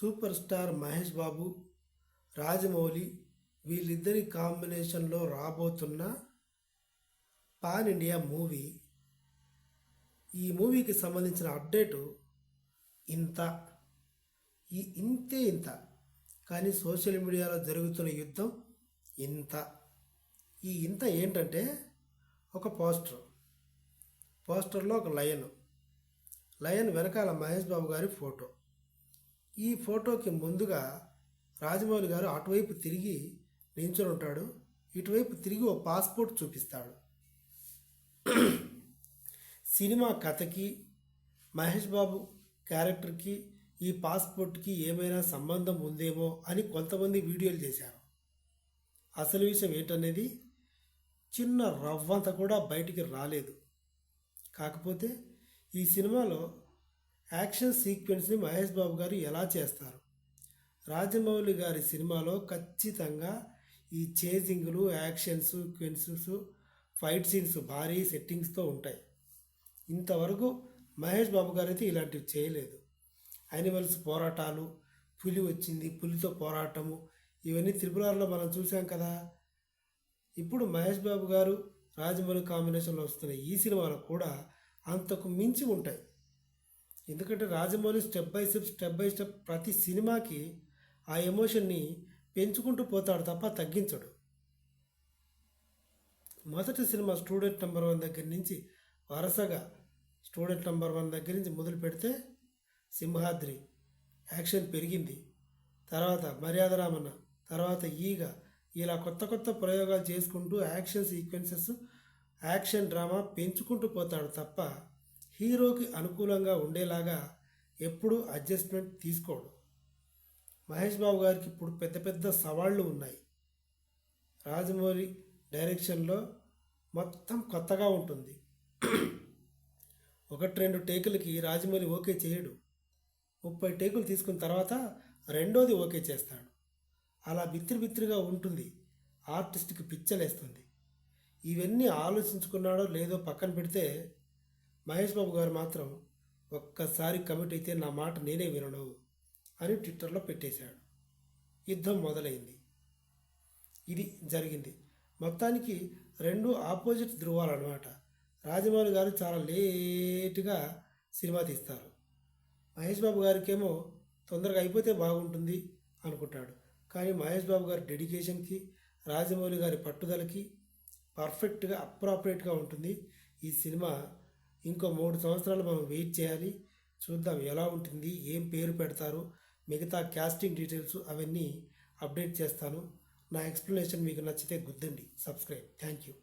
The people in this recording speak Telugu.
సూపర్ స్టార్ మహేష్ బాబు రాజమౌళి వీళ్ళిద్దరి కాంబినేషన్లో రాబోతున్న పాన్ ఇండియా మూవీ ఈ మూవీకి సంబంధించిన అప్డేటు ఇంత. ఈ ఇంతే ఇంత. కానీ సోషల్ మీడియాలో జరుగుతున్న యుద్ధం ఇంత. ఈ ఇంత ఏంటంటే ఒక పోస్టర్ పోస్టర్లో ఒక లయన్. లయన్ వెనకాల మహేష్ బాబు గారి ఫోటో ఈ ఫోటోకి ముందుగా రాజమౌళి గారు అటువైపు తిరిగి నించుని ఉంటాడు. ఇటువైపు తిరిగి ఓ పాస్పోర్ట్ చూపిస్తాడు. సినిమా కథకి మహేష్ బాబు క్యారెక్టర్కి ఈ పాస్పోర్ట్కి ఏమైనా సంబంధం ఉందేమో అని కొంతమంది వీడియోలు చేశారు. అసలు విషయం ఏంటనేది చిన్న రవ్వంత కూడా బయటికి రాలేదు. కాకపోతే ఈ సినిమాలో యాక్షన్ సీక్వెన్స్ని మహేష్ బాబు గారు ఎలా చేస్తారు? రాజమౌళి గారి సినిమాలో ఖచ్చితంగా ఈ చేజింగ్లు యాక్షన్ సీక్వెన్సెస్ ఫైట్ సీన్స్ భారీ సెట్టింగ్స్తో ఉంటాయి. ఇంతవరకు మహేష్ బాబు గారు అయితే ఇలాంటివి చేయలేదు. యానిమల్స్ పోరాటాలు పులి వచ్చింది పులితో పోరాటము ఇవన్నీ త్రిపురాలో మనం చూసాం కదా. ఇప్పుడు మహేష్ బాబు గారు రాజమౌళి కాంబినేషన్లో వస్తున్న ఈ సినిమాలు కూడా అంతకు మించి ఉంటాయి. ఎందుకంటే Rajamouli step by step step by step ప్రతి సినిమాకి ఆ ఎమోషన్ని పెంచుకుంటూ పోతాడు తప్ప తగ్గించడు. మొదటి సినిమా స్టూడెంట్ నెంబర్ వన్ దగ్గర నుంచి వరుసగా స్టూడెంట్ నెంబర్ వన్ దగ్గర నుంచి మొదలు పెడితే సింహాద్రి యాక్షన్ పెరిగింది. తర్వాత మర్యాద రామన్న తర్వాత ఈగ ఇలా కొత్త కొత్త ప్రయోగాలు చేసుకుంటూ యాక్షన్ సీక్వెన్సెస్ యాక్షన్ డ్రామా పెంచుకుంటూ పోతాడు తప్ప హీరోకి అనుకూలంగా ఉండేలాగా ఎప్పుడూ అడ్జస్ట్మెంట్ తీసుకోడు. మహేష్ బాబు గారికి ఇప్పుడు పెద్ద పెద్ద సవాళ్ళు ఉన్నాయి. రాజమౌళి డైరెక్షన్లో మొత్తం కొత్తగా ఉంటుంది. ఒకటి రెండు టేకులకి రాజమౌళి ఓకే చేయడు. ముప్పై టేకులు తీసుకున్న తర్వాత రెండోది ఓకే చేస్తాడు. అలా బిత్తిరి బిత్తిరిగా ఉంటుంది. ఆర్టిస్ట్కి పిచ్చలేస్తుంది. ఇవన్నీ ఆలోచించుకున్నాడో లేదో పక్కన పెడితే మహేష్ బాబు గారు మాత్రం ఒక్కసారి కమిట్ అయితే నా మాట నేనే వినను అని ట్విట్టర్లో పెట్టేశాడు. యుద్ధం మొదలైంది. ఇది జరిగింది. మొత్తానికి రెండు ఆపోజిట్ ధృవాలు అనమాట రాజమౌళి గారు చాలా లేటుగా సినిమా తీస్తారు. మహేష్ బాబు గారికేమో తొందరగా అయిపోతే బాగుంటుంది అనుకుంటాడు. కానీ మహేష్ బాబు గారి డెడికేషన్కి రాజమౌళి గారి పట్టుదలకి పర్ఫెక్ట్గా అప్రాపరేట్గా ఉంటుంది ఈ సినిమా ఇంకో మూడు సంవత్సరాలు మనం వెయిట్ చేయాలి. చూద్దాం ఎలా ఉంటుంది ఏం పేరు పెడతారు మిగతా క్యాస్టింగ్ డీటెయిల్స్ అవన్నీ అప్డేట్ చేస్తాను. నా ఎక్స్ప్లెనేషన్ మీకు నచ్చితే గుద్దండి. Subscribe thank you